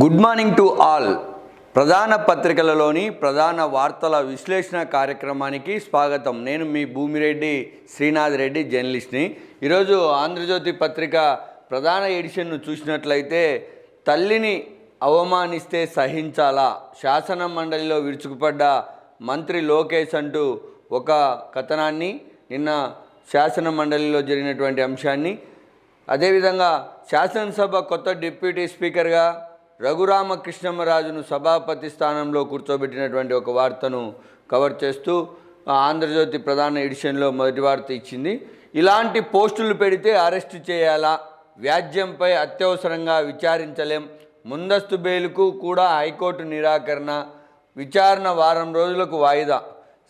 Good morning to all ప్రధాన పత్రికలలోని ప్రధాన వార్తల విశ్లేషణ కార్యక్రమానికి స్వాగతం. నేను మీ భూమిరెడ్డి శ్రీనాథ్ రెడ్డి జర్నలిస్ట్ని. ఈరోజు ఆంధ్రజ్యోతి పత్రిక ప్రధాన ఎడిషన్ను చూసినట్లయితే తల్లిని అవమానిస్తే సహించాలా? శాసన మండలిలో విరుచుకుపడ్డ మంత్రి లోకేష్ అంటూ ఒక కథనాన్ని నిన్న శాసన మండలిలో జరిగినటువంటి అంశాన్ని. అదేవిధంగా శాసనసభ కొత్త డిప్యూటీ స్పీకర్గా రఘురామకృష్ణమరాజును సభాపతి స్థానంలో కూర్చోబెట్టినటువంటి ఒక వార్తను కవర్ చేస్తూ ఆంధ్రజ్యోతి ప్రధాన ఎడిషన్లో మొదటి వార్త ఇచ్చింది. ఇలాంటి పోస్టులు పెడితే అరెస్టు చేయాలా? వ్యాజ్యంపై అత్యవసరంగా విచారించలేం. ముందస్తు బెయిల్కు కూడా హైకోర్టు నిరాకరణ. విచారణ వారం రోజులకు వాయిదా.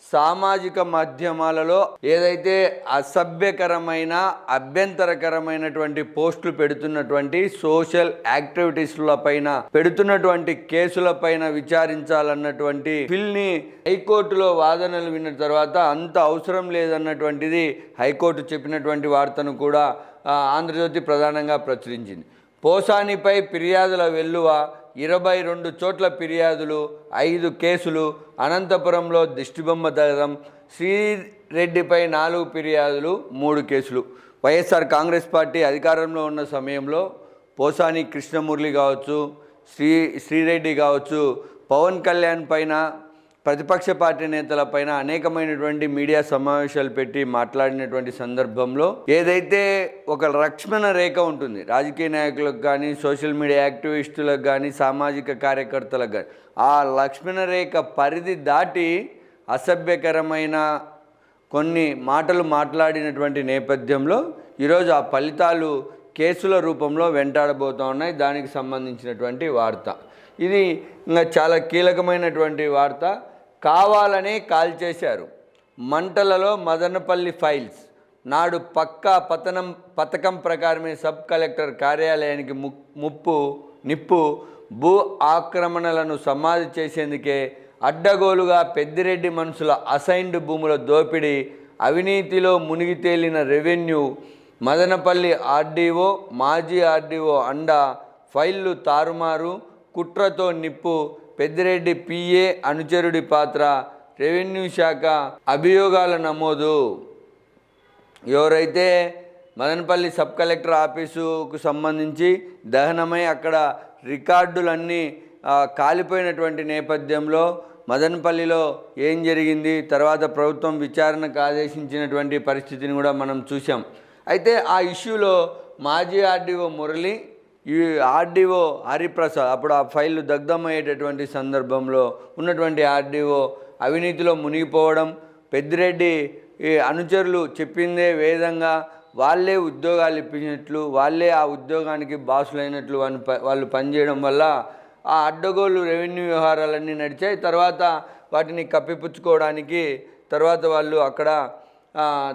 సామాజిక మాధ్యమాలలో ఏదైతే అసభ్యకరమైన అభ్యంతరకరమైనటువంటి పోస్టులు పెడుతున్నటువంటి సోషల్ యాక్టివిటీస్ల పైన పెడుతున్నటువంటి కేసుల పైన విచారించాలన్నటువంటి బిల్ని హైకోర్టులో వాదనలు విన్న తర్వాత అంత అవసరం లేదన్నటువంటిది హైకోర్టు చెప్పినటువంటి వార్తను కూడా ఆంధ్రజ్యోతి ప్రధానంగా ప్రచురించింది. పోసానిపై ఫిర్యాదుల వెల్లువ ఇరవై రెండు చోట్ల ఫిర్యాదులు ఐదు కేసులు అనంతపురంలో దిష్టిబొమ్మ దగదం శ్రీరెడ్డిపై నాలుగు ఫిర్యాదులు మూడు కేసులు. వైఎస్ఆర్ కాంగ్రెస్ పార్టీ అధికారంలో ఉన్న సమయంలో పోసాని కృష్ణమురళి కావచ్చు శ్రీ శ్రీరెడ్డి కావచ్చు పవన్ కళ్యాణ్ పైన ప్రతిపక్ష పార్టీ నేతలపైన అనేకమైనటువంటి మీడియా సమావేశాలు పెట్టి మాట్లాడినటువంటి సందర్భంలో ఏదైతే ఒక లక్ష్మణ రేఖ ఉంటుంది రాజకీయ నాయకులకు కానీ సోషల్ మీడియా యాక్టివిస్టులకు కానీ సామాజిక కార్యకర్తలకు కానీ ఆ లక్ష్మణ రేఖ పరిధి దాటి అసభ్యకరమైన కొన్ని మాటలు మాట్లాడినటువంటి నేపథ్యంలో ఈరోజు ఆ ఫలితాలు కేసుల రూపంలో వెంటాడబోతూ ఉన్నాయి. దానికి సంబంధించినటువంటి వార్త. ఇది ఇంకా చాలా కీలకమైనటువంటి వార్త. కావాలనే కాల్ చేశారు. మంటలలో మదనపల్లి ఫైల్స్. నాడు పక్కా పతనం పథకం ప్రకారమే సబ్ కలెక్టర్ కార్యాలయానికి ముప్పు నిప్పు భూ ఆక్రమణలను సమాధి చేసేందుకే అడ్డగోలుగా పెద్దిరెడ్డి మనుషుల అసైన్డ్ భూముల దోపిడీ అవినీతిలో మునిగి తేలిన రెవెన్యూ మదనపల్లి ఆర్డీఓ మాజీ ఆర్డీఓ అండ ఫైళ్ళు తారుమారు కుట్రతో నిప్పు పెద్దిరెడ్డి పిఏ అనుచరుడి పాత్ర రెవెన్యూ శాఖ అభియోగాల నమోదు. ఎవరైతే మదనపల్లి సబ్ కలెక్టర్ ఆఫీసుకు సంబంధించి దహనమై అక్కడ రికార్డులన్నీ కాలిపోయినటువంటి నేపథ్యంలో మదనపల్లిలో ఏం జరిగింది తర్వాత ప్రభుత్వం విచారణకు ఆదేశించినటువంటి పరిస్థితిని కూడా మనం చూసాం అయితే ఆ ఇష్యూలో మాజీ ఆర్డీఓ మురళి ఈ ఆర్డీఓ హరిప్రసాద్ అప్పుడు ఆ ఫైల్ దగ్ధమయ్యేటటువంటి సందర్భంలో ఉన్నటువంటి ఆర్డీఓ అవినీతిలో మునిగిపోవడం పెద్దిరెడ్డి ఈ అనుచరులు చెప్పిందే విధంగా వాళ్ళే ఉద్యోగాలు ఇప్పించినట్లు వాళ్ళే ఆ ఉద్యోగానికి బాసులైనట్లు అని ప- వాళ్ళు పనిచేయడం వల్ల ఆ అడ్డగోలు రెవెన్యూ వ్యవహారాలన్నీ నడిచాయి. తర్వాత వాటిని కప్పిపుచ్చుకోవడానికి తర్వాత వాళ్ళు అక్కడ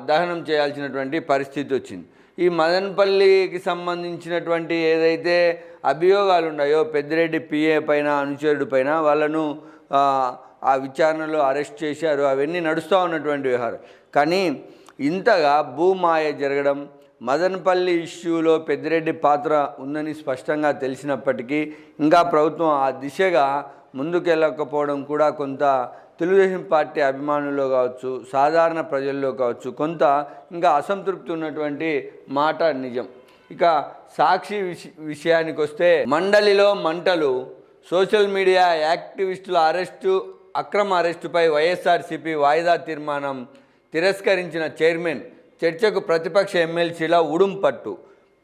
దహనం చేయాల్సినటువంటి పరిస్థితి వచ్చింది. ఈ మదనపల్లికి సంబంధించినటువంటి ఏదైతే అభియోగాలు ఉన్నాయో పెద్దిరెడ్డి పిఏ పైన అనుచరుడు పైన వాళ్ళను ఆ, ఆ విచారణలో అరెస్ట్ చేశారు. అవన్నీ నడుస్తూ ఉన్నటువంటి వ్యవహారం. కానీ ఇంతగా భూమాయ జరగడం మదనపల్లి ఇష్యూలో పెద్దిరెడ్డి పాత్ర ఉందని స్పష్టంగా తెలిసినప్పటికీ ఇంకా ప్రభుత్వం ఆ దిశగా ముందుకెళ్ళకపోవడం కూడా కొంత తెలుగుదేశం పార్టీ అభిమానుల్లో కావచ్చు సాధారణ ప్రజల్లో కావచ్చు కొంత ఇంకా అసంతృప్తి ఉన్నటువంటి మాట నిజం. ఇక సాక్షి విష విషయానికి వస్తే మండలిలో మంటలు సోషల్ మీడియా యాక్టివిస్టుల అరెస్టు అక్రమ అరెస్టుపై వైఎస్ఆర్సీపీ వాయిదా తీర్మానం తిరస్కరించిన చైర్మన్ చర్చకు ప్రతిపక్ష ఎమ్మెల్సీల ఉడుంపట్టు.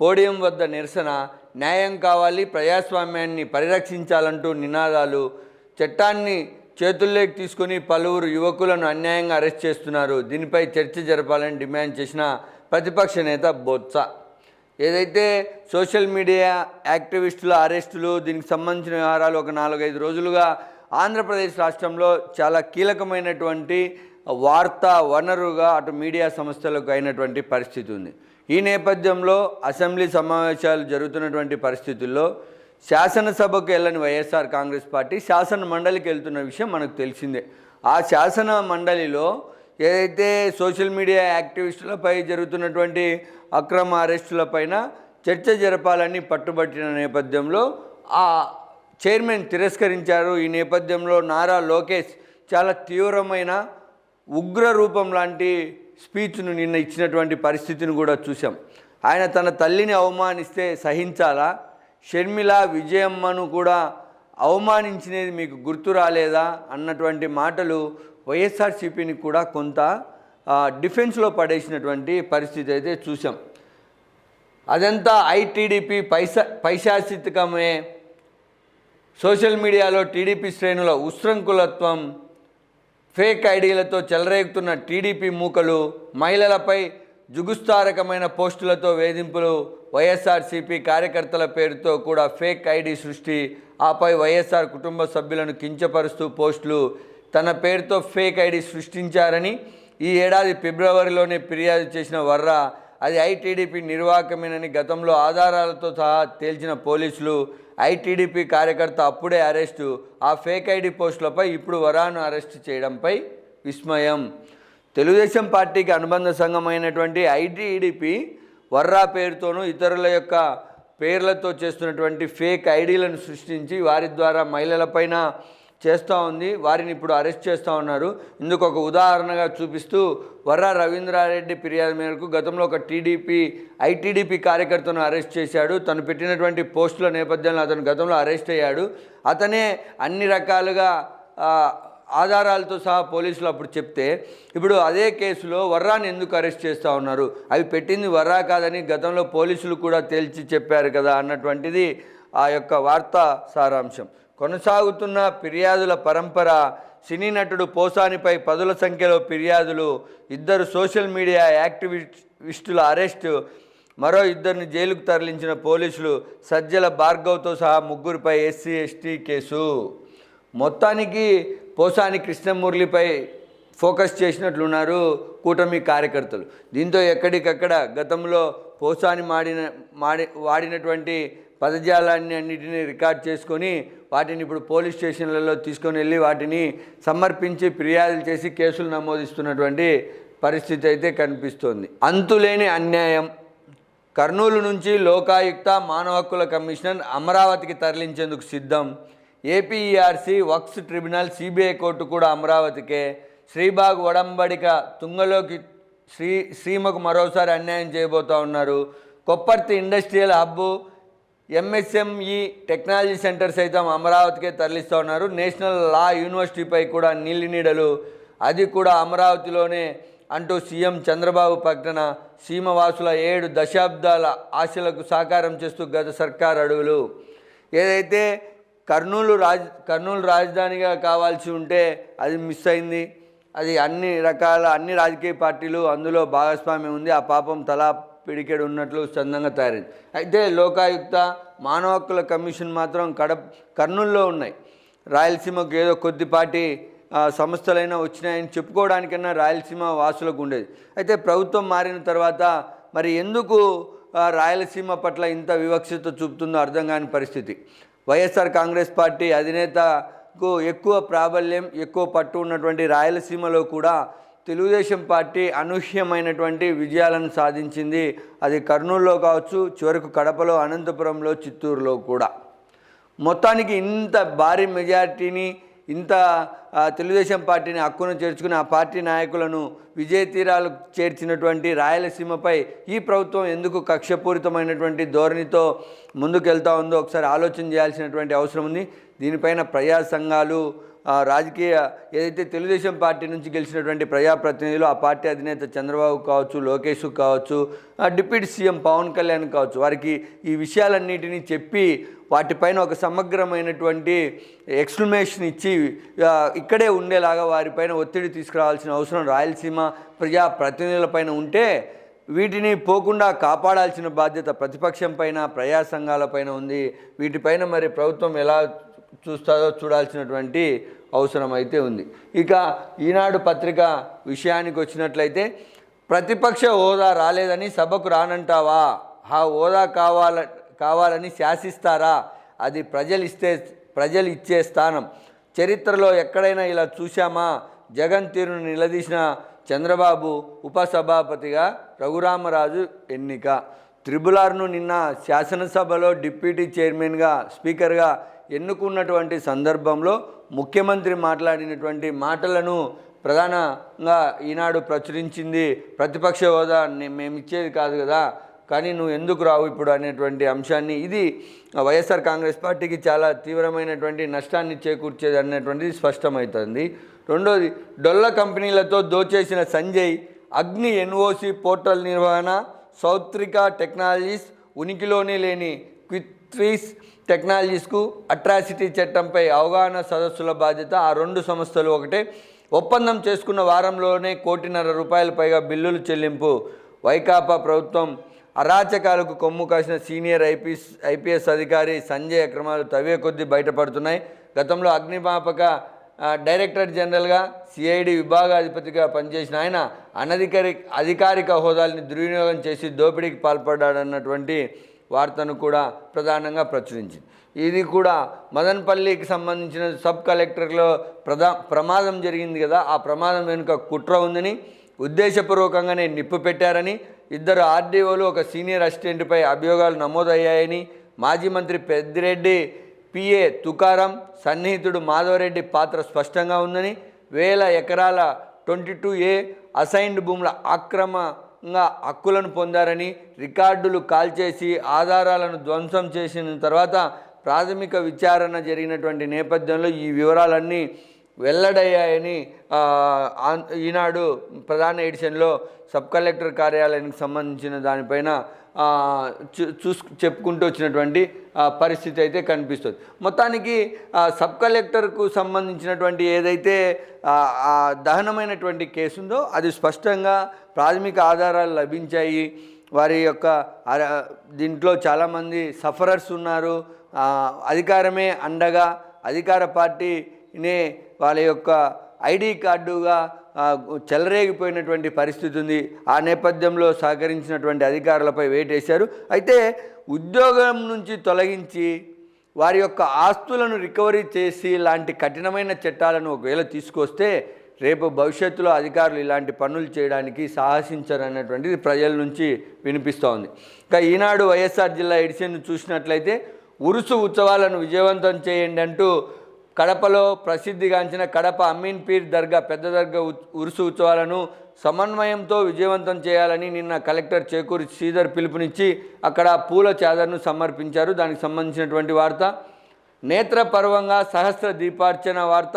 పోడియం వద్ద నిరసన న్యాయం కావాలి ప్రజాస్వామ్యాన్ని పరిరక్షించాలంటూ నినాదాలు చట్టాన్ని చేతుల్లోకి తీసుకుని పలువురు యువకులను అన్యాయంగా అరెస్ట్ చేస్తున్నారు. దీనిపై చర్చ జరపాలని డిమాండ్ చేసిన ప్రతిపక్ష నేత బొత్స. ఏదైతే సోషల్ మీడియా యాక్టివిస్టుల అరెస్టులు దీనికి సంబంధించిన వ్యవహారాలు ఒక నాలుగైదు రోజులుగా ఆంధ్రప్రదేశ్ రాష్ట్రంలో చాలా కీలకమైనటువంటి వార్తా వనరుగా అటు మీడియా సంస్థలకు అయినటువంటి పరిస్థితి ఉంది. ఈ నేపథ్యంలో అసెంబ్లీ సమావేశాలు జరుగుతున్నటువంటి పరిస్థితుల్లో శాసనసభకు వెళ్ళని వైఎస్ఆర్ కాంగ్రెస్ పార్టీ శాసన మండలికి వెళ్తున్న విషయం మనకు తెలిసిందే. ఆ శాసన మండలిలో ఏదైతే సోషల్ మీడియా యాక్టివిస్టులపై జరుగుతున్నటువంటి అక్రమ అరెస్టులపైన చర్చ జరపాలని పట్టుబట్టిన నేపథ్యంలో ఆ చైర్మన్ తిరస్కరించారు. ఈ నేపథ్యంలో నారా లోకేష్ చాలా తీవ్రమైన ఉగ్ర రూపం లాంటి స్పీచ్ను నిన్న ఇచ్చినటువంటి పరిస్థితిని కూడా చూసాం ఆయన తన తల్లిని అవమానిస్తే సహించాలా? షర్మిల విజయమ్మను కూడా అవమానించినది మీకు గుర్తు రాలేదా అన్నటువంటి మాటలు వైఎస్ఆర్సీపీని కూడా కొంత డిఫెన్స్లో పడేసినటువంటి పరిస్థితి అయితే చూసాం అదంతా ఐటీడీపీ పైసా పైశాచితకమే సోషల్ మీడియాలో టీడీపీ శ్రేణుల ఉశృంఖలత్వం ఫేక్ ఐడీలతో చెలరేగుతున్న టీడీపీ మూకలు మహిళలపై జుగుస్తారకమైన పోస్టులతో వేధింపులు వైఎస్ఆర్సీపీ కార్యకర్తల పేరుతో కూడా ఫేక్ ఐడి సృష్టి. ఆపై వైఎస్ఆర్ కుటుంబ సభ్యులను కించపరుస్తూ పోస్టులు. తన పేరుతో ఫేక్ ఐడి సృష్టించారని ఈ ఏడాది ఫిబ్రవరిలోనే ఫిర్యాదు చేసిన వర్ర. అది ఐటీడీపీ నిర్వాహకమేనని గతంలో ఆధారాలతో సహా తేల్చిన పోలీసులు. ఐటీడీపీ కార్యకర్త అప్పుడే అరెస్టు. ఆ ఫేక్ ఐడి పోస్టులపై ఇప్పుడు వరాను అరెస్ట్ చేయడంపై విస్మయం. తెలుగుదేశం పార్టీకి అనుబంధ సంఘమైనటువంటి ఐటీడీపీ వర్రా పేరుతోనూ ఇతరుల యొక్క పేర్లతో చేస్తున్నటువంటి ఫేక్ ఐడీలను సృష్టించి వారి ద్వారా మహిళలపైన చేస్తూ ఉంది. వారిని ఇప్పుడు అరెస్ట్ చేస్తూ ఉన్నారు. ఇందుకు ఒక ఉదాహరణగా చూపిస్తూ వర్రా రవీంద్రారెడ్డి ఫిర్యాదు మేరకు గతంలో ఒక టీడీపీ ఐటీడీపీ కార్యకర్తను అరెస్ట్ చేశాడు. తను పెట్టినటువంటి పోస్టుల నేపథ్యంలో అతను గతంలో అరెస్ట్ అయ్యాడు. అతనే అన్ని రకాలుగా ఆధారాలతో సహా పోలీసులు అప్పుడు చెప్తే ఇప్పుడు అదే కేసులో వర్రాని ఎందుకు అరెస్ట్ చేస్తూ ఉన్నారు? అవి పెట్టింది వర్రా కాదని గతంలో పోలీసులు కూడా తేల్చి చెప్పారు కదా అన్నటువంటిది ఆ యొక్క వార్తా సారాంశం. కొనసాగుతున్న ఫిర్యాదుల పరంపర సినీ నటుడు పోసానిపై పదుల సంఖ్యలో ఫిర్యాదులు ఇద్దరు సోషల్ మీడియా యాక్టివిస్టుల అరెస్టు మరో ఇద్దరిని జైలుకు తరలించిన పోలీసులు సజ్జల భార్గవ్తో సహా ముగ్గురిపై ఎస్సీ ఎస్టీ కేసు. మొత్తానికి పోసాని కృష్ణమురళిపై ఫోకస్ చేసినట్లున్నారు కూటమి కార్యకర్తలు. దీంతో ఎక్కడికక్కడ గతంలో పోసాని మాడిన మాడి వాడినటువంటి పదజాలాన్ని అన్నిటినీ రికార్డ్ చేసుకొని వాటిని ఇప్పుడు పోలీస్ స్టేషన్లలో తీసుకొని వెళ్ళి వాటిని సమర్పించి ఫిర్యాదులు చేసి కేసులు నమోదిస్తున్నటువంటి పరిస్థితి అయితే కనిపిస్తోంది. అంతులేని అన్యాయం. కర్నూలు నుంచి లోకాయుక్త మానవ హక్కుల కమిషనర్ అమరావతికి తరలించేందుకు సిద్ధం. APERC Waqf tribunal CBI court కూడా అమరావతికే. శ్రీబాగ్ ఒడంబడిక తుంగలోకి శ్రీ శ్రీమకు మరోసారి అన్యాయం చేయబోతా ఉన్నారు. Kopparthi industrial hub MSME technology centre సైతం అమరావతికే తరలిస్తూ ఉన్నారు. నేషనల్ లా యూనివర్సిటీపై కూడా నీలి నీడలు. అది కూడా అమరావతిలోనే అంటూ సీఎం చంద్రబాబు ప్రకటన సీమవాసుల ఏడు దశాబ్దాల ఆశలకు సాకారం చేస్తూ గత సర్కార్ అడుగులు. ఏదైతే కర్నూలు రాజ్ కర్నూలు రాజధానిగా కావాల్సి ఉంటే అది మిస్ అయింది. అది అన్ని రకాల అన్ని రాజకీయ పార్టీలు అందులో భాగస్వామ్యం ఉంది. ఆ పాపం తలా పిడికెడు ఉన్నట్లు చందంగా తయారైంది. అయితే లోకాయుక్త మానవ హక్కుల కమిషన్ మాత్రం కడప కర్నూలులో ఉన్నాయి. రాయలసీమకు ఏదో కొద్దిపాటి సంస్థలైనా వచ్చినాయని చెప్పుకోవడానికన్నా రాయలసీమ వాసులకు ఉండేది. అయితే ప్రభుత్వం మారిన తర్వాత మరి ఎందుకు రాయలసీమ పట్ల ఇంత వివక్షత చూపుతుందో అర్థం కాని పరిస్థితి. వైఎస్ఆర్ కాంగ్రెస్ పార్టీ అధినేతకు ఎక్కువ ప్రాబల్యం ఎక్కువ పట్టు ఉన్నటువంటి రాయలసీమలో కూడా తెలుగుదేశం పార్టీ అనూహ్యమైనటువంటి విజయాలను సాధించింది. అది కర్నూలులో కావచ్చు చివరకు కడపలో అనంతపురంలో చిత్తూరులో కూడా. మొత్తానికి ఇంత భారీ మెజార్టీని ఇంత తెలుగుదేశం పార్టీని హక్కును చేర్చుకుని ఆ పార్టీ నాయకులను విజయ తీరాలు చేర్చినటువంటి రాయలసీమపై ఈ ప్రభుత్వం ఎందుకు కక్షపూరితమైనటువంటి ధోరణితో ముందుకెళ్తా ఉందో ఒకసారి ఆలోచన చేయాల్సినటువంటి అవసరం ఉంది. దీనిపైన ప్రజా సంఘాలు రాజకీయ ఏదైతే తెలుగుదేశం పార్టీ నుంచి గెలిచినటువంటి ప్రజాప్రతినిధులు ఆ పార్టీ అధినేత చంద్రబాబు కావచ్చు లోకేష్ కావచ్చు డిప్యూటీ సీఎం పవన్ కళ్యాణ్ కావచ్చు వారికి ఈ విషయాలన్నిటినీ చెప్పి వాటిపైన ఒక సమగ్రమైనటువంటి ఎక్స్ప్లెనేషన్ ఇచ్చి ఇక్కడే ఉండేలాగా వారిపైన ఒత్తిడి తీసుకురావాల్సిన అవసరం రాయలసీమ ప్రజా ప్రతినిధులపైన ఉంటే వీటిని పోకుండా కాపాడాల్సిన బాధ్యత ప్రతిపక్షం పైన ప్రజా సంఘాలపైన ఉంది. వీటిపైన మరి ప్రభుత్వం ఎలా చూస్తారో చూడాల్సినటువంటి అవసరం అయితే ఉంది. ఇక ఈనాడు పత్రిక విషయానికి వచ్చినట్లయితే ప్రతిపక్ష హోదా రాలేదని సభకు రానంటావా? ఆ హోదా కావాల కావాలని శాసిస్తారా? అది ప్రజలు ఇస్తే ప్రజలు ఇచ్చే స్థానం. చరిత్రలో ఎక్కడైనా ఇలా చూశామా? జగన్ తీరును నిలదీసిన చంద్రబాబు ఉపసభాపతిగా రఘురామరాజు ఎన్నిక. త్రిబులార్ను నిన్న శాసనసభలో డిప్యూటీ చైర్మన్గా స్పీకర్గా ఎన్నుకున్నటువంటి సందర్భంలో ముఖ్యమంత్రి మాట్లాడినటువంటి మాటలను ప్రధానంగా ఈనాడు ప్రచురించింది ప్రతిపక్ష హోదా మేము ఇచ్చేది కాదు కదా. కానీ నువ్వు ఎందుకు రావు ఇప్పుడు అనేటువంటి అంశాన్ని. ఇది వైఎస్ఆర్ కాంగ్రెస్ పార్టీకి చాలా తీవ్రమైనటువంటి నష్టాన్ని చేకూర్చేది అనేటువంటిది స్పష్టమవుతుంది. రెండోది డొల్ల కంపెనీలతో దోచేసిన సంజయ్ అగ్ని ఎన్ఓసి పోర్టల్ నిర్వహణ సౌత్రిక టెక్నాలజీస్ ఉనికిలోనే లేని క్విత్వీస్ టెక్నాలజీస్కు అట్రాసిటీ చట్టంపై అవగాహన సదస్సుల బాధ్యత ఆ రెండు సంస్థలు ఒకటే. ఒప్పందం చేసుకున్న వారంలోనే కోటిన్నర రూపాయల పైగా బిల్లులు చెల్లింపు. వైకాపా ప్రభుత్వం అరాచకాలకు కొమ్ము కాసిన సీనియర్ ఐపీఎస్ ఐపీఎస్ అధికారి సంజయ్ అక్రమాలు తవే కొద్దీ బయటపడుతున్నాయి. గతంలో అగ్నిమాపక డైరెక్టర్ జనరల్గా సిఐడి విభాగాధిపతిగా పనిచేసిన ఆయన అనధికారి అధికారిక హోదాల్ని దుర్వినియోగం చేసి దోపిడీకి పాల్పడ్డాడన్నటువంటి వార్తను కూడా ప్రధానంగా ప్రచురించింది. ఇది కూడా మదన్పల్లికి సంబంధించిన సబ్ కలెక్టర్లో ప్రధా ప్రమాదం జరిగింది కదా ఆ ప్రమాదం వెనుక కుట్ర ఉందని ఉద్దేశపూర్వకంగానే నిప్పు పెట్టారని ఇద్దరు ఆర్డీఓలు ఒక సీనియర్ అసిస్టెంట్పై అభియోగాలు నమోదయ్యాయని మాజీ మంత్రి పెద్దిరెడ్డి పిఏ తుకారం సన్నిహితుడు మాధవరెడ్డి పాత్ర స్పష్టంగా ఉందని వేల ఎకరాల ట్వంటీ టూ ఏ అసైన్డ్ భూముల అక్రమ హక్కులను పొందారని రికార్డులు కాల్చేసి ఆధారాలను ధ్వంసం చేసిన తర్వాత ప్రాథమిక విచారణ జరిగినటువంటి నేపథ్యంలో ఈ వివరాలన్నీ వెల్లడయ్యాయని ఆ, ఈనాడు ప్రధాన ఎడిషన్లో సబ్ కలెక్టర్ కార్యాలయానికి సంబంధించిన దానిపైన చూసు చెప్పుకుంటూ వచ్చినటువంటి పరిస్థితి అయితే కనిపిస్తుంది. మొత్తానికి సబ్ కలెక్టర్కు సంబంధించినటువంటి ఏదైతే దహనమైనటువంటి కేసు ఉందో అది స్పష్టంగా ప్రాథమిక ఆధారాలు లభించాయి. వారి యొక్క దీంట్లో చాలామంది సఫరర్స్ ఉన్నారు. అధికారమే అండగా అధికార పార్టీనే వాళ్ళ యొక్క ఐడి కార్డుగా చెలరేగిపోయినటువంటి పరిస్థితి ఉంది. ఆ నేపథ్యంలో సహకరించినటువంటి అధికారులపై వేటేశారు అయితే ఉద్యోగం నుంచి తొలగించి వారి యొక్క ఆస్తులను రికవరీ చేసి లాంటి కఠినమైన చట్టాలను ఒకవేళ తీసుకొస్తే రేపు భవిష్యత్తులో అధికారులు ఇలాంటి పనులు చేయడానికి సాహసించరు అన్నటువంటిది ప్రజల నుంచి వినిపిస్తోంది ఇంకా ఈనాడు వైఎస్ఆర్ జిల్లా ఎడిషన్ చూసినట్లయితే ఉరుసు ఉత్సవాలను విజయవంతం చేయండి అంటూ కడపలో ప్రసిద్ధిగాంచిన కడప అమీన్ పీర్ దర్గా పెద్ద దర్గా ఉ- ఉరుసు ఉత్సవాలను సమన్వయంతో విజయవంతం చేయాలని నిన్న కలెక్టర్ చేకూరి శ్రీధర్ పిలుపునిచ్చి అక్కడ పూల చాదర్ను సమర్పించారు. దానికి సంబంధించినటువంటి వార్త నేత్రపర్వంగా సహస్ర దీపార్చన వార్త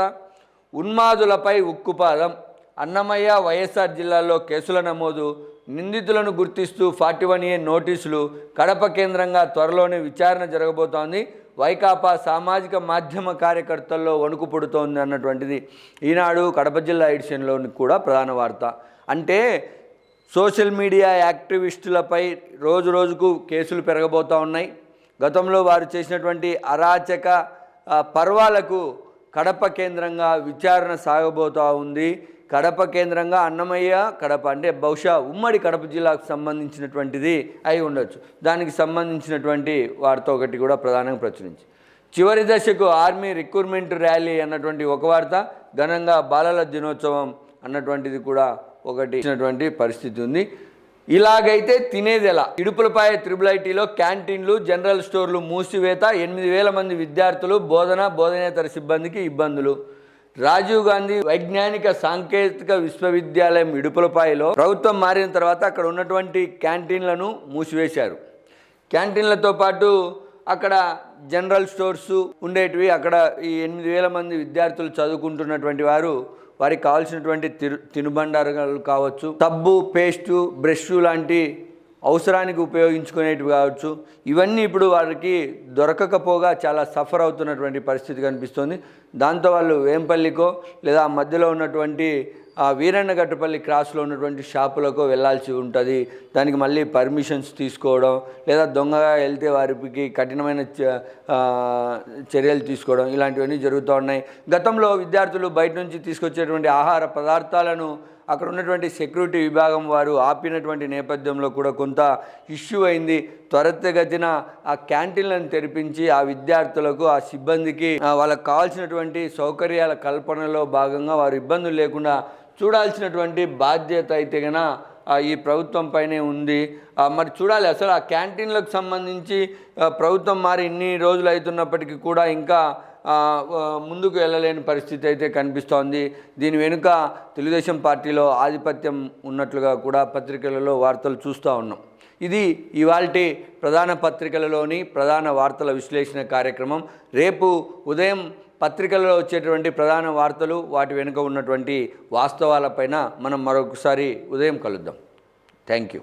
ఉన్మాదులపై ఉక్కుపాదం అన్నమయ్య వైఎస్ఆర్ జిల్లాలో కేసుల నమోదు నిందితులను గుర్తిస్తూ ఫార్టీ వన్ ఏ నోటీసులు కడప కేంద్రంగా త్వరలోనే విచారణ జరగబోతోంది. వైకాపా సామాజిక మాధ్యమ కార్యకర్తల్లో వణుకు పుడుతోంది అన్నటువంటిది. ఈనాడు కడప జిల్లా ఎడిషన్లోని కూడా ప్రధాన వార్త. అంటే సోషల్ మీడియా యాక్టివిస్టులపై రోజు రోజుకు కేసులు పెరగబోతూ ఉన్నాయి. గతంలో వారు చేసినటువంటి అరాచక పర్వాలకు కడప కేంద్రంగా విచారణ సాగబోతూ ఉంది. కడప కేంద్రంగా అన్నమయ్య కడప అంటే బహుశా ఉమ్మడి కడప జిల్లాకు సంబంధించినటువంటిది అయి ఉండొచ్చు. దానికి సంబంధించినటువంటి వార్త ఒకటి కూడా ప్రధానంగా ప్రచురించి. చివరి దశకు ఆర్మీ రిక్రూట్మెంట్ ర్యాలీ అన్నటువంటి ఒక వార్త ఘనంగా బాలల దినోత్సవం అన్నటువంటిది కూడా ఒకటి ఇచ్చినటువంటి పరిస్థితి ఉంది. ఇలాగైతే తినేది ఎలా? ఇడుపులపాయ త్రిబుల్ ఐటీలో క్యాంటీన్లు జనరల్ స్టోర్లు మూసివేత ఎనిమిది వేల మంది విద్యార్థులు బోధన బోధనేతర సిబ్బందికి ఇబ్బందులు. రాజీవ్ గాంధీ వైజ్ఞానిక సాంకేతిక విశ్వవిద్యాలయం ఇడుపులపాయలో ప్రభుత్వం మారిన తర్వాత అక్కడ ఉన్నటువంటి క్యాంటీన్లను మూసివేశారు. క్యాంటీన్లతో పాటు అక్కడ జనరల్ స్టోర్స్ ఉండేటివి అక్కడ ఈ ఎనిమిది వేల మంది విద్యార్థులు చదువుకుంటున్నటువంటి వారు వారికి కావాల్సినటువంటి తిరు తినుబండారాలు కావచ్చు సబ్బు పేస్టు బ్రష్ లాంటి అవసరానికి ఉపయోగించుకునేటివి కావచ్చు. ఇవన్నీ ఇప్పుడు వారికి దొరకకపోగా చాలా సఫర్ అవుతున్నటువంటి పరిస్థితి కనిపిస్తుంది. దాంతో వాళ్ళు వేంపల్లికో లేదా మధ్యలో ఉన్నటువంటి ఆ వీరన్నగట్టుపల్లి క్రాస్లో ఉన్నటువంటి షాపులకు వెళ్ళాల్సి ఉంటుంది. దానికి మళ్ళీ పర్మిషన్స్ తీసుకోవడం లేదా దొంగగా వెళ్తే వారికి కఠినమైన చ- చర్యలు తీసుకోవడం ఇలాంటివన్నీ జరుగుతూ ఉన్నాయి. గతంలో విద్యార్థులు బయట నుంచి తీసుకొచ్చేటువంటి ఆహార పదార్థాలను అక్కడ ఉన్నటువంటి సెక్యూరిటీ విభాగం వారు ఆపినటువంటి నేపథ్యంలో కూడా కొంత ఇష్యూ అయింది. త్వరితగతిన ఆ క్యాంటీన్లను తెరిపించి ఆ విద్యార్థులకు ఆ సిబ్బందికి వాళ్ళకు వాళ్ళకి కావాల్సినటువంటి సౌకర్యాల కల్పనలో భాగంగా వారు ఇబ్బందులు లేకుండా చూడాల్సినటువంటి బాధ్యత అయితే గన ఈ ప్రభుత్వం పైనే ఉంది. మరి చూడాలి అసలు ఆ క్యాంటీన్లకు సంబంధించి ప్రభుత్వం మారి ఇన్ని రోజులు అవుతున్నప్పటికీ కూడా ఇంకా ముందుకు వెళ్ళలేని పరిస్థితి అయితే కనిపిస్తోంది. దీని వెనుక తెలుగుదేశం పార్టీలో ఆధిపత్యం ఉన్నట్లుగా కూడా పత్రికలలో వార్తలు చూస్తూ ఉన్నాం. ఇది ఇవాల్టి ప్రధాన పత్రికలలోని ప్రధాన వార్తల విశ్లేషణ కార్యక్రమం. రేపు ఉదయం పత్రికలలో వచ్చేటువంటి ప్రధాన వార్తలు వాటి వెనుక ఉన్నటువంటి వాస్తవాలపైన మనం మరొకసారి ఉదయం కలుద్దాం. Thank you